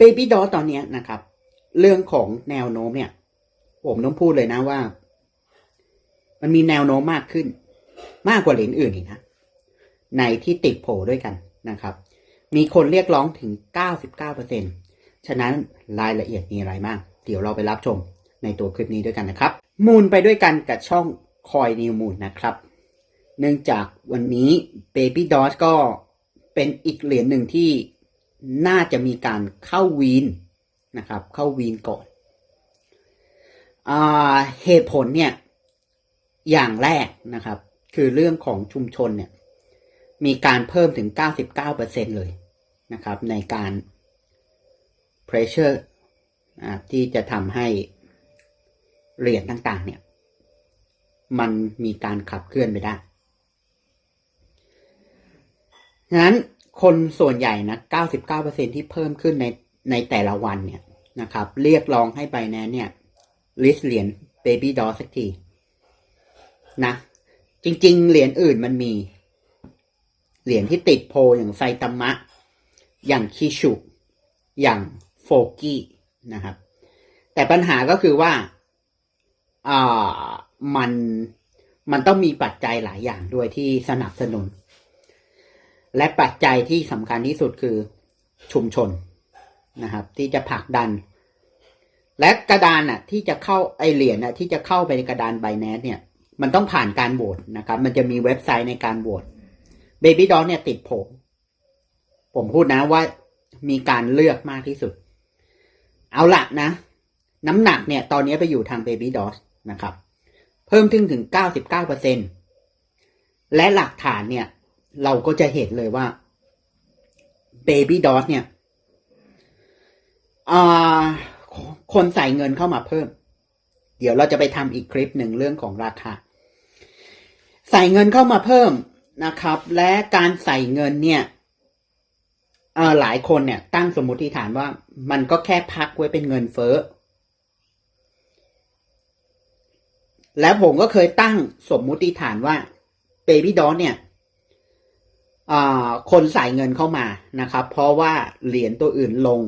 Baby d o ตอนนี้นะครับ เรื่องของแนวโน้มเนี่ย ผมต้องพูดเลยนะว่า มันมีแนวโน้มมากขึ้น มากกว่าเหรียญอื่นอีกนะในที่ติดโผด้วยกันนะครับ มีคนเรียกร้องถึง 99%ฉะนั้นรายละเอียดมีอะไรบ้างเดี๋ยวเราไปรับชมในตัวคลิปนี้ด้วยกันนะครับ มูลไปด้วยกันกับช่องคอยนิวมูลนะครับ เนื่องจากวันนี้ Baby d o g ก็เป็นอีกเหรียญหนึ่งที่ น่าจะมีการเข้าวีนนะครับ เข้าวีนก่อนอเหตุผลเนี่ยอย่างแรกนะครับ คือเรื่องของชุมชนเนี่ยมีการเพิ่มถึง 99%เลยนะครับ ในการ pressure อ่าที่จะทำให้เหรียญต่างๆ เนี่ย มันมีการขับเคลื่อนไปได้ฉะนั้น คนส่วนใหญ่นะ99%ที่เพิ่มขึ้นในในแต่ละวันเนี่ยนะครับ เรียกร้องให้ไบแนนเนี่ยลิสเหรียญ Baby Doll สักทีนะจริง ๆ เหรียญอื่นมันมี เหรียญที่ติดโพอย่างไซตามะ อย่างคิชุอย่างโฟกี้นะครับ แต่ปัญหาก็คือว่าอ่ามันมันต้องมีปัจจัยหลายอย่างด้วยที่สนับสนุน และปัจจัยที่สำคัญที่สุดคือชุมชนนะครับ ที่จะผลักดัน และกระดานน่ะ ที่จะเข้าไอเหรียญน่ะที่จะเข้าไปในกระดานไบแนสเนี่ย มันต้องผ่านการโหวตนะครับ มันจะมีเว็บไซต์ในการโหวตเบบี้ดอเนี่ยติดผม ผมพูดนะว่ามีการเลือกมากที่สุด เอาละนะ น้ำหนักเนี่ย ตอนนี้ไปอยู่ทางเบบี้ดอนะครับ เพิ่มถึงถึง 99%และหลักฐานเนี่ย เราก็จะเห็นเลยว่า Baby d o g เนี่ยคนใส่เงินเข้ามาเพิ่ม เดี๋ยวเราจะไปทำอีกคลิปหนึ่งเรื่องของราคา ใส่เงินเข้ามาเพิ่มนะครับ และการใส่เงินเนี่ยหลายคนเนี่ย ตั้งสมมติฐานว่ามันก็แค่พักไว้เป็นเงินเฟ้อแล้วผมก็เคยตั้งสมมุติฐานว่า Baby d o g เนี่ย คนใส่เงินเข้ามานะครับ เพราะว่าเหรียญตัวอื่นลง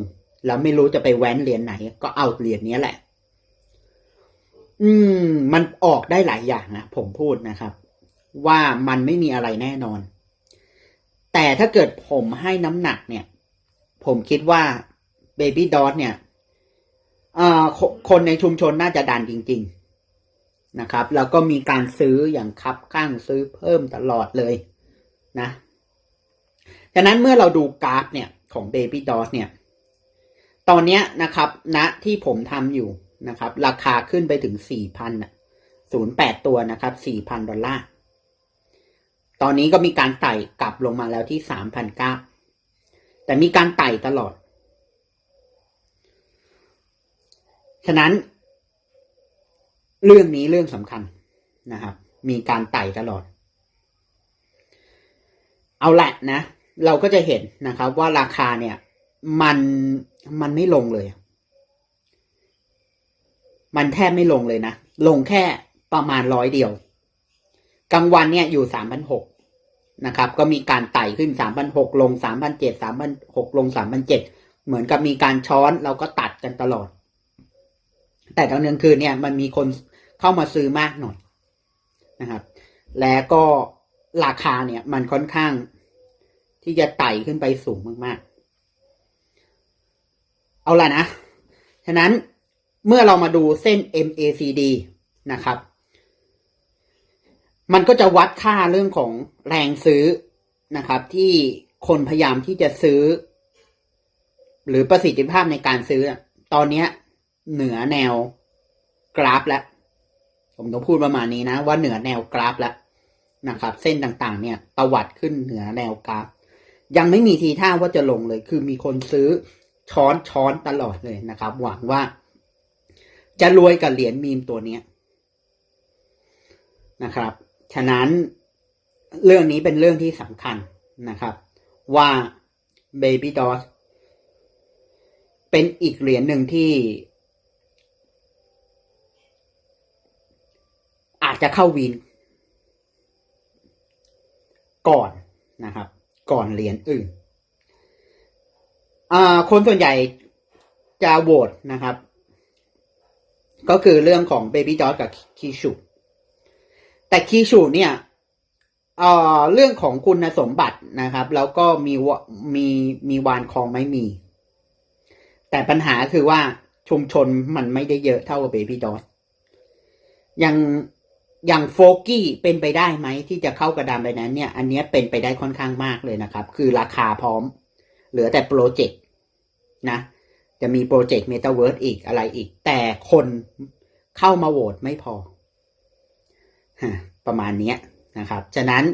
แล้วไม่รู้จะไปแว้นเหรียญไหน ก็เอาเหรียญนี้แหละ อืม มันออกได้หลายอย่างนะผมพูดนะครับ ว่ามันไม่มีอะไรแน่นอน แต่ถ้าเกิดผมให้น้ำหนักเนี่ย ผมคิดว่า Baby d o g เนี่ยคคนในชุมชนน่าจะดันจริง ๆนะครับ แล้วก็มีการซื้ออย่างคับข้างซื้อเพิ่มตลอดเลยนะ ฉะนั้นเมื่อเราดูกราฟเนี่ยของ Baby d o g เนี่ย ตอนนี้นะครับณนะที่ผมทำอยู่นะครับ ราคาขึ้นไปถึง 4,000น่ะ08ตัวนะครับ 4,000 ดอลลาร์ ตอนนี้ก็มีการไต่กลับลงมาแล้วที่ 3,900 แต่มีการไต่ตลอด ฉะนั้น เรื่องนี้เรื่องสำคัญนะครับ มีการไต่ตลอด เอาแหละนะ เราก็จะเห็นนะครับว่าราคาเนี่ยมันมันไม่ลงเลย มันแทบไม่ลงเลยนะ ลงแค่ประมาณร้อยเดียวกลางวันเนี่ยอยู่สามพันหกนะครับ ก็มีการไต่ขึ้นสามพันหกลงสามพันเจ็ดสามพันหกลงสามพันเจ็ดเหมือนกับมีการช้อนเราก็ตัดกันตลอด แต่ตอนกลางคืนเนี่ยมันมีคนเข้ามาซื้อมากหน่อยนะครับ แล้วก็ราคาเนี่ยมันค่อนข้าง ที่จะไต่ขึ้นไปสูงมากๆ เอาละนะ ฉะนั้นเมื่อเรามาดูเส้น MACD นะครับ มันก็จะวัดค่าเรื่องของแรงซื้อนะครับ ที่คนพยายามที่จะซื้อ หรือประสิทธิภาพในการซื้อ ตอนนี้เหนือแนวกราฟแล้ว ผมต้องพูดประมาณนี้นะ ว่าเหนือแนวกราฟแล้วนะครับ เส้นต่างๆ เนี่ยตวัดขึ้นเหนือแนวกราฟ ยังไม่มีทีท่าว่าจะลงเลย คือมีคนซื้อช้อนช้อนตลอดเลยนะครับ หวังว่า จะรวยกับเหรียญมีมตัวเนี้นะครับ ฉะนั้นเรื่องนี้เป็นเรื่องที่สำคัญนะครับ ว่า Baby d o g เป็นอีกเหรียญหนึ่งที่ อาจจะเข้าวิน ก่อนนะครับ ก่อนเหรียญอื่นคนส่วนใหญ่จะโหวตนะครับ ก็คือเรื่องของ Baby d o กับคีชูแต่คีชูเนี่ยเอ่อเรื่องของคุณสมบัตินะครับ แล้วก็มีวะมีมีวานคองไม่มี แต่ปัญหาคือว่าชุมชนมันไม่ได้เยอะเท่ากับ Baby d o ยัง อย่างโฟกี้เป็นไปได้ไหมที่จะเข้ากระดานไปนั้นเนี่ย อันนี้เป็นไปได้ค่อนข้างมากเลยนะครับ คือราคาพร้อม เหลือแต่โปรเจกต์นะ จะมีโปรเจกต์เมตาเวิร์สอีกอะไรอีก แต่คนเข้ามาโหวตไม่พอ ประมาณนี้นะครับ ฉะนั้น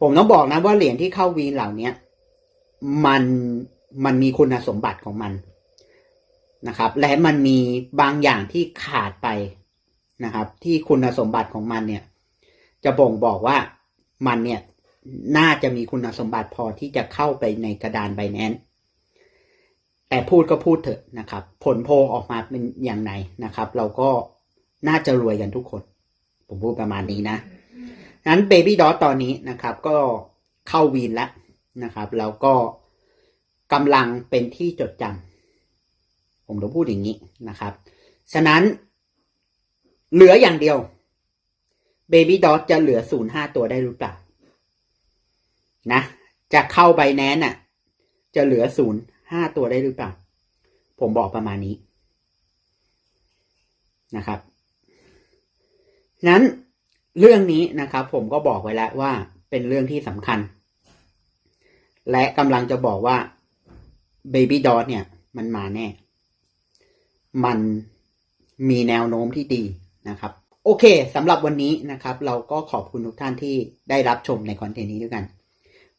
ผมต้องบอกนะว่าเหรียญที่เข้าวีนเหล่านี้มันมันมีคุณสมบัติของมันนะครับ และมันมีบางอย่างที่ขาดไป นะครับ ที่คุณสมบัติของมันเนี่ย จะบ่งบอกว่ามันเนี่ยน่าจะมีคุณสมบัติพอที่จะเข้าไปในกระดานไบแนนแต่พูดก็พูดเถอะนะครับ ผลโพออกมาเป็นอย่างไรนะครับ เราก็น่าจะรวยกันทุกคน ผมพูดประมาณนี้นะนั้นเบบี้ดอ t ตอนนี้นะครับ ก็เข้าวีนแล้วนะครับ แล้วก็กำลังเป็นที่จดจำผมต้องพูดอย่างนี้นะครับ ฉะนั้น เหลืออย่างเดียว Baby d o จะเหลือศูนย์ห้าตัวได้หรือเปล่า นะ จะเข้าไบแนนน่ะ จะเหลือศูนย์ห้าตัวได้หรือเปล่า ผมบอกประมาณนี้นะครับ นั้นเรื่องนี้นะครับ ผมก็บอกไว้แล้วว่าเป็นเรื่องที่สำคัญ และกำลังจะบอกว่า Baby d o เนี่ย มันมาแน่ มันมีแนวโน้มที่ดี นะครับ โอเคสำหรับวันนี้นะครับ เราก็ขอบคุณทุกท่านที่ได้รับชมในคอนเทนต์นี้ด้วยกัน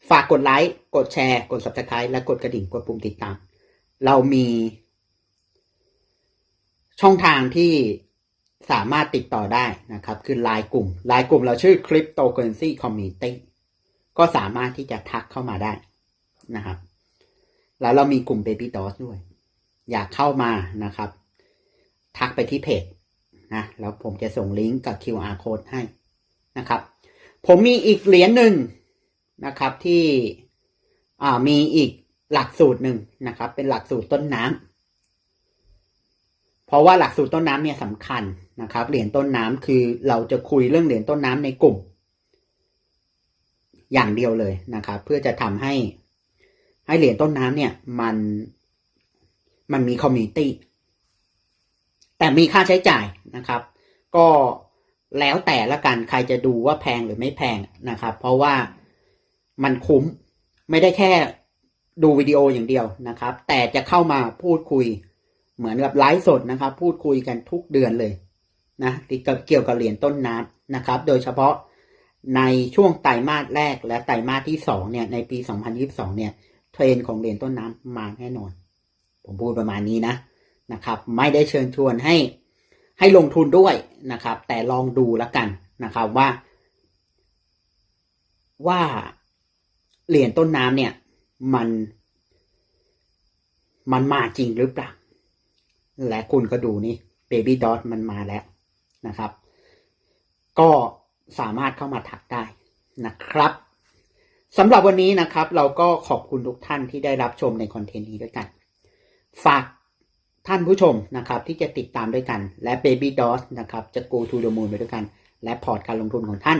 ฝากกดไลค์กดแชร์ กด subscribe และกดกระดิ่งกดปุ่มติดตาม เรามีช่องทางที่สามารถติดต่อได้นะครับ คือไลน์กลุ่มไลน์กลุ่มเราชื่อ Cryptocurrency Community ก็สามารถที่จะทักเข้ามาได้นะครับ แล้วเรามีกลุ่ม Baby d o s ด้วย อยากเข้ามานะครับ ทักไปที่เพจ นะแล้วผมจะส่งลิงก์กับ QR code ให้นะครับ ผมมีอีกเหรียญหนึ่งนะครับที่มีอีกหลักสูตรหนึ่งนะครับ เป็นหลักสูตรต้นน้ำเพราะว่าหลักสูตรต้นน้ำเนี่ยสำคัญนะครับ เหรียญต้นน้ำคือเราจะคุยเรื่องเหรียญต้นน้ำในกลุ่ม อย่างเดียวเลยนะครับ เพื่อจะทำให้ให้เหรียญต้นน้ำเนี่ยมันมันมีคอมมิตี้ แต่มีค่าใช้จ่ายนะครับ ก็แล้วแต่ละกันใครจะดูว่าแพงหรือไม่แพงนะครับ เพราะว่ามันคุ้มไม่ได้แค่ดูวิดีโออย่างเดียวนะครับ แต่จะเข้ามาพูดคุยเหมือนกับไลฟ์สดนะครับ พูดคุยกันทุกเดือนเลยนะที่เกี่ยวกับเหรียญต้นน้ำนะครับ โดยเฉพาะในช่วงไตรมาสแรกและไตรมาสที่สองเนี่ยในปี 2022 เนี่ยเทรนของเหรียญต้นน้ำมาแน่นอน ผมพูดประมาณนี้นะ นะครับ ไม่ได้เชิญชวนให้ให้ลงทุนด้วยนะครับ แต่ลองดูแล้วกันนะครับว่า ว่าเหรียญต้นน้ำเนี่ย มัน มันมาจริงหรือเปล่า และคุณก็ดูนี่ Baby Dot มันมาแล้วนะครับ ก็สามารถเข้ามาถักได้นะครับสำหรับวันนี้นะครับ เราก็ขอบคุณทุกท่านที่ได้รับชมในคอนเทนต์นี้ด้วยกัน ฝาก ท่านผู้ชมนะครับที่จะติดตามด้วยกันและ Baby d o s นะครับจะ go to the moon ไปด้วยกัน และพอร์ตการลงทุนของท่าน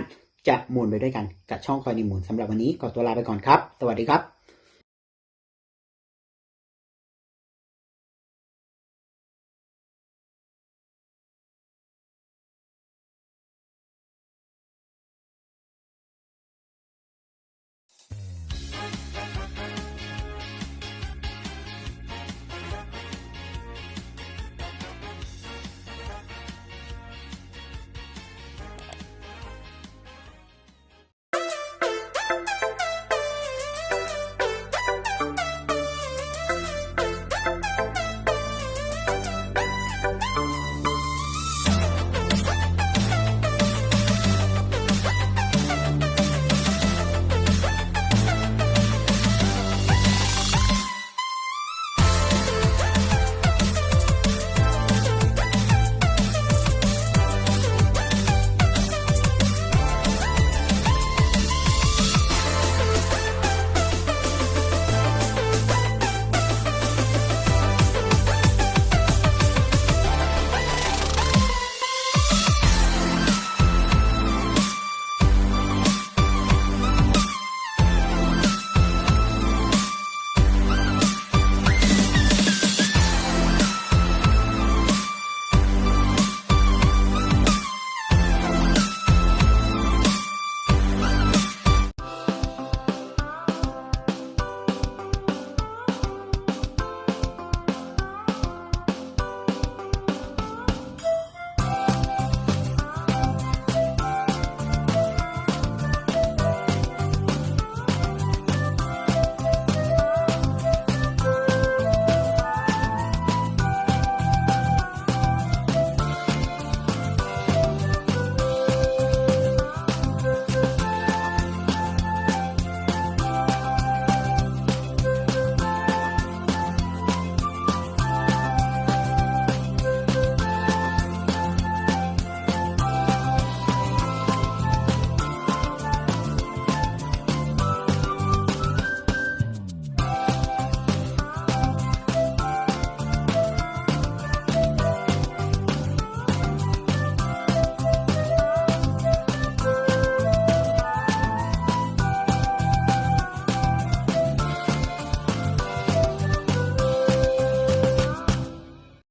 จะมูนไปด้วยกันกับช่องคอยนิมูลสำหรับวันนี้ขอตัวลาไปก่อนครับ สวัสดีครับ